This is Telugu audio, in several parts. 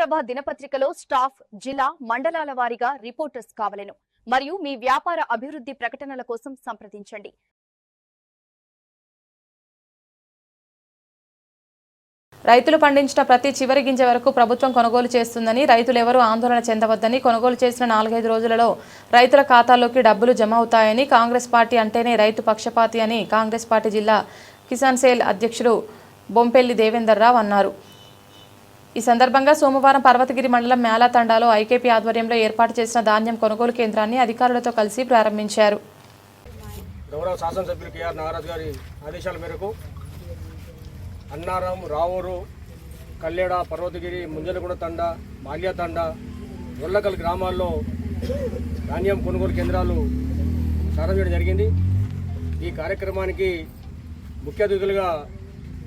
ప్రభ దినపత్రికలో స్టాఫ్ జిల్లా మండలాల వారీగా రిపోర్టర్స్ కావలను. మరియు మీ వ్యాపార అభివృద్ధి ప్రకటనల కోసం సంప్రదించండి. రైతులు పండించిన ప్రతి చివరి గింజ వరకు ప్రభుత్వం కొనుగోలు చేస్తుందని రైతులు ఎవరూ ఆందోళన చెందవద్దని కొనుగోలు చేసిన నాలుగైదు రోజులలో రైతుల ఖాతాల్లోకి డబ్బులు జమ అవుతాయని కాంగ్రెస్ పార్టీ అంటేనే రైతు పక్షపాతి అని కాంగ్రెస్ పార్టీ జిల్లా కిసాన్ సేల్ అధ్యక్షుడు బొంపెల్లి దేవేందర్ రావు అన్నారు. ఈ సందర్భంగా సోమవారం పర్వతగిరి మండలం మేళాతండాలో ఐకేపీ ఆధ్వర్యంలో ఏర్పాటు చేసిన ధాన్యం కొనుగోలు కేంద్రాన్ని అధికారులతో కలిసి ప్రారంభించారు. గౌరవ శాసనసభ్యులు కేఆర్ నాగరాజు గారి ఆదేశాల మేరకు అన్నారం రావూరు కల్లేడ పర్వతగిరి ముంజలగూడ తండ మాల్యాతండ ఉల్లకల్ గ్రామాల్లో ధాన్యం కొనుగోలు కేంద్రాలు ప్రారంభించడం జరిగింది. ఈ కార్యక్రమానికి ముఖ్య అతిథులుగా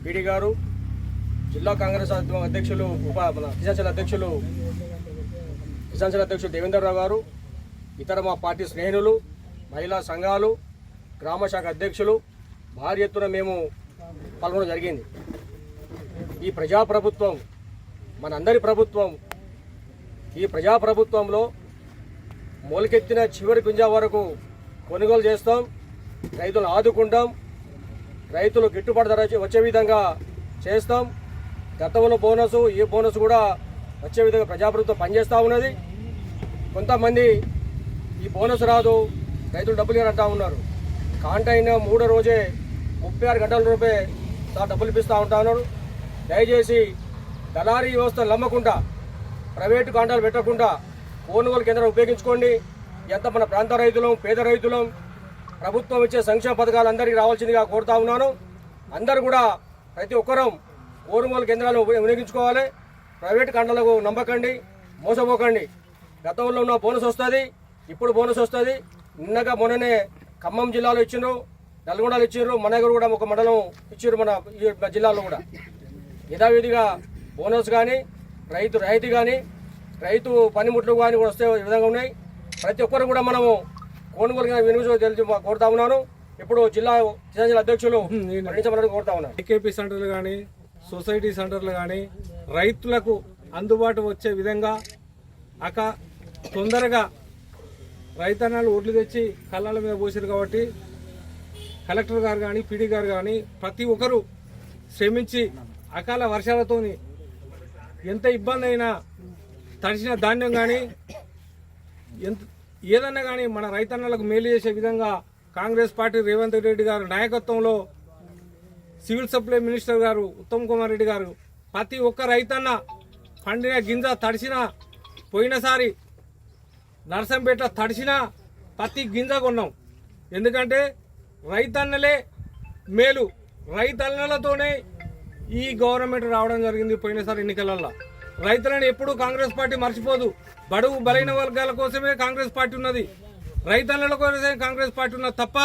పీడి గారు జిల్లా కాంగ్రెస్ అధ్యక్షులు ఉప మన అధ్యక్షులు కిసాన్ అధ్యక్షులు దేవేంద్రరావు గారు ఇతర మా పార్టీ స్నేహితులు మహిళా సంఘాలు గ్రామ శాఖ అధ్యక్షులు భారీ ఎత్తున మేము పాల్గొనడం జరిగింది. ఈ ప్రజాప్రభుత్వం మనందరి ప్రభుత్వం ఈ ప్రజాప్రభుత్వంలో మొలకెత్తిన చివరి గుంజ వరకు కొనుగోలు చేస్తాం రైతులను ఆదుకుంటాం రైతులు గిట్టుబాటు ధర వచ్చే విధంగా చేస్తాం. గతంలో బోనస్ ఈ బోనస్ కూడా వచ్చే విధంగా ప్రజాప్రభుత్వం పనిచేస్తూ ఉన్నది. కొంతమంది ఈ బోనస్ రాదు రైతులు డబ్బులు ఇవ్వరు అంటా ఉన్నారు. కాంటైన్ మూడో రోజే ముప్పై ఆరు గంటల రూపే తా డబ్బులు ఇప్పిస్తూ ఉంటా ఉన్నారు. దయచేసి దళారీ వ్యవస్థను నమ్మకుండా ప్రైవేటు కాంటాలు పెట్టకుండా కొనుగోలు కేంద్రాలు ఉపయోగించుకోండి. ఎంత మన ప్రాంత రైతులం పేద రైతులం ప్రభుత్వం ఇచ్చే సంక్షేమ పథకాలు అందరికీ రావాల్సిందిగా కోరుతా ఉన్నాను. అందరూ కూడా ప్రతి ఒక్కరం కొనుగోలు కేంద్రాలు వినియోగించుకోవాలి. ప్రైవేట్ కాంటాలకు నమ్మకండి మోసపోకండి. గతంలో ఉన్న బోనస్ వస్తుంది ఇప్పుడు బోనస్ వస్తుంది. నిన్నగా మొన్ననే ఖమ్మం జిల్లాలో ఇచ్చిండ్రు నల్గొండలో ఇచ్చిండ్రు మన దగ్గర కూడా ఒక మండలం ఇచ్చిండ్రు మన ఈ జిల్లాలో కూడా. యథావిధిగా బోనస్ కానీ రైతు రైతు కానీ రైతు పనిముట్లు కానీ కూడా వస్తే విధంగా ఉన్నాయి. ప్రతి ఒక్కరు కూడా మనము కొనుగోలు కానీ వినియోగ తెలిసి కోరుతా ఉన్నాను. ఇప్పుడు జిల్లా జిల్లా అధ్యక్షులు కోరుతా ఉన్నాను. ఐకేపీ సెంటర్లు కానీ సొసైటీ సెంటర్లు కానీ రైతులకు అందుబాటు వచ్చే విధంగా అక తొందరగా రైతన్నాలు ఓట్లు తెచ్చి కళ్ళాల మీద పోసారు కాబట్టి కలెక్టర్ గారు కానీ పీడీ గారు కానీ ప్రతి ఒక్కరూ శ్రమించి అకాల వర్షాలతోని ఎంత ఇబ్బంది అయినా తడిసిన ధాన్యం కానీ ఎంత ఏదన్నా కానీ మన రైతన్నలకు మేలు చేసే విధంగా కాంగ్రెస్ పార్టీ రేవంత్ రెడ్డి గారు నాయకత్వంలో సివిల్ సప్లై మినిస్టర్ గారు ఉత్తమ్ కుమార్ రెడ్డి గారు ప్రతి ఒక్క రైతన్న పండిన గింజ తడిసిన పోయినసారి నరసంపేట తడిసిన ప్రతి గింజ కొన్నాం. ఎందుకంటే రైతన్నలే మేలు. రైతన్నలతోనే ఈ గవర్నమెంట్ రావడం జరిగింది పోయినసారి ఎన్నికలలో రైతులను ఎప్పుడూ కాంగ్రెస్ పార్టీ మర్చిపోదు. బడుగు బలైన వర్గాల కోసమే కాంగ్రెస్ పార్టీ ఉన్నది. రైతన్నల కోసమే కాంగ్రెస్ పార్టీ ఉన్నది తప్ప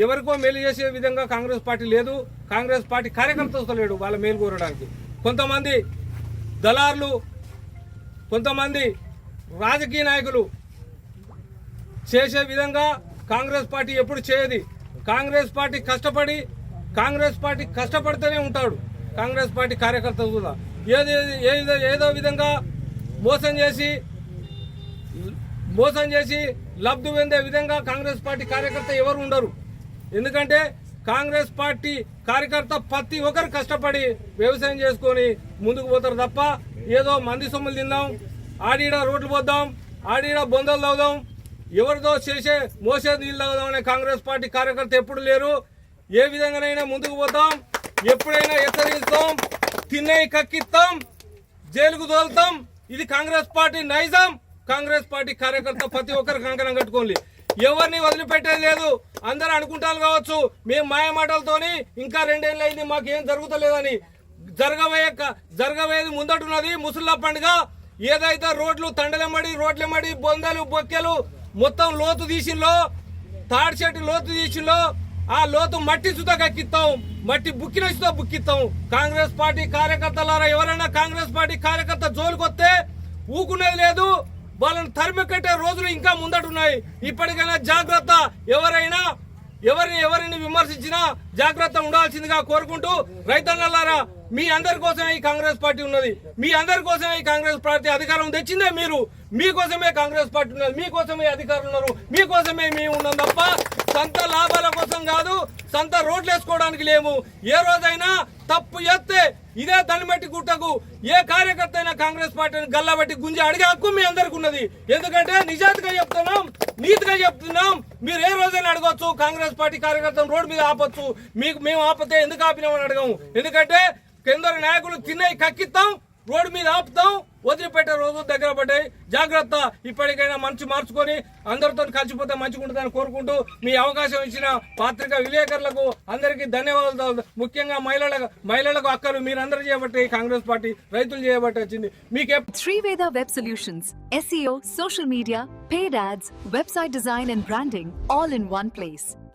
ఎవరికో మేలు చేసే విధంగా కాంగ్రెస్ పార్టీ లేదు. కాంగ్రెస్ పార్టీ కార్యకర్తతో లేడు వాళ్ళ మేలు కోరడానికి. కొంతమంది దళార్లు కొంతమంది రాజకీయ నాయకులు చేసే విధంగా కాంగ్రెస్ పార్టీ ఎప్పుడు చేయది. కాంగ్రెస్ పార్టీ కష్టపడి కాంగ్రెస్ పార్టీ కష్టపడితేనే ఉంటాడు. కాంగ్రెస్ పార్టీ కార్యకర్త కూడా. ఏది ఏదో ఏదో విధంగా మోసం చేసి మోసం చేసి లబ్ధి పొందే విధంగా కాంగ్రెస్ పార్టీ కార్యకర్త ఎవరు ఉండరు. ఎందుకంటే కాంగ్రెస్ పార్టీ కార్యకర్త ప్రతి ఒక్కరు కష్టపడి వ్యవసాయం చేసుకొని ముందుకు పోతారు తప్ప ఏదో మంది సొమ్ములు తిందాం ఆడీడ రోడ్లు పోద్దాం ఆడీడ బొందలు తాగుదాం ఎవరిదో చేసే మోసే నీళ్ళు తాగుదాం అనే కాంగ్రెస్ పార్టీ కార్యకర్త ఎప్పుడు లేరు. ఏ విధంగానైనా ముందుకు పోతాం ఎప్పుడైనా హెచ్చరిస్తాం తిన్నై కక్కిస్తాం జైలుకు తోలుతాం ఇది కాంగ్రెస్ పార్టీ నైజాం. కాంగ్రెస్ పార్టీ కార్యకర్త ప్రతి ఒక్కరు కంకణం కట్టుకోండి. ఎవరిని వదిలిపెట్టేది లేదు. అందరూ అనుకుంటారు కావచ్చు మేము మాయ మాటలతోని ఇంకా రెండేళ్ళు అయింది మాకు ఏం జరుగుతలేదని. జరగబోయే జరగబోయేది ముందటున్నది ముసుల్లా పండుగ. ఏదైతే రోడ్లు తండలెమ్మడి రోడ్లెమ్మడి బొందలు బొక్కెలు మొత్తం లోతు తీసిలో తాడి చెట్టు లోతు తీసిలో ఆ లోతు మట్టి సుతా కక్కిస్తాం మట్టి బుక్కిన సుతా బుక్కిస్తాం కాంగ్రెస్ పార్టీ కార్యకర్తలారా ఎవరైనా కాంగ్రెస్ పార్టీ కార్యకర్త జోలికొస్తే ఊకునేది లేదు. వాళ్ళని తరిమి కట్టే రోజులు ఇంకా ముందటున్నాయి. ఇప్పటికైనా జాగ్రత్త ఎవరైనా ఎవరిని ఎవరిని విమర్శించినా జాగ్రత్త ఉండాల్సిందిగా కోరుకుంటూ రైతన్నలారా మీ అందరి కోసమే ఈ కాంగ్రెస్ పార్టీ ఉన్నది. మీ అందరి కోసమే ఈ కాంగ్రెస్ పార్టీ అధికారం తెచ్చిందే మీరు. మీకోసమే కాంగ్రెస్ పార్టీ ఉన్నది. మీకోసమే అధికారులు ఉన్నారు. మీకోసమే మేము ఉన్నాం తప్ప సొంత లాభాల కోసం కాదు సొంత రోడ్లు వేసుకోవడానికి లేము. ఏ రోజైనా తప్పు చేస్తే ఇదే తనిమెట్టి గుట్టకు ఏ కార్యకర్త అయినా కాంగ్రెస్ పార్టీని గల్లబట్టి గుంజి అడిగే హక్కు మీ అందరికి ఉన్నది. ఎందుకంటే నిజాయితీగా చెప్తున్నాం నీతిగా చెప్తున్నాం. మీరు ఏ రోజైనా అడగొచ్చు కాంగ్రెస్ పార్టీ కార్యకర్తను రోడ్డు మీద ఆపొచ్చు. మీకు మేము ఆపితే ఎందుకు ఆపినామని అడగము. ఎందుకంటే కొందరు నాయకులు తిన్నవి కక్కిస్తాం రోడ్డు మీద ఆపుతాం. వదిలిపెట్టే రోజు దగ్గర పడ్డాయి. జాగ్రత్త. ఇప్పటికైనా మంచి మార్చుకొని అందరితో కలిసిపోతే మంచిగా ఉంటుందని కోరుకుంటూ మీ అవకాశం ఇచ్చిన పాత్రిక విలేకరులకు అందరికీ ధన్యవాదాలు ముఖ్యంగా మహిళలకు మహిళలకు అక్కలు మీరందరూ చేయబట్టి కాంగ్రెస్ పార్టీ రైతులు చేయబట్టి వచ్చింది. మీకు Sriveda web solutions SEO social media paid ads website design and branding all in one place.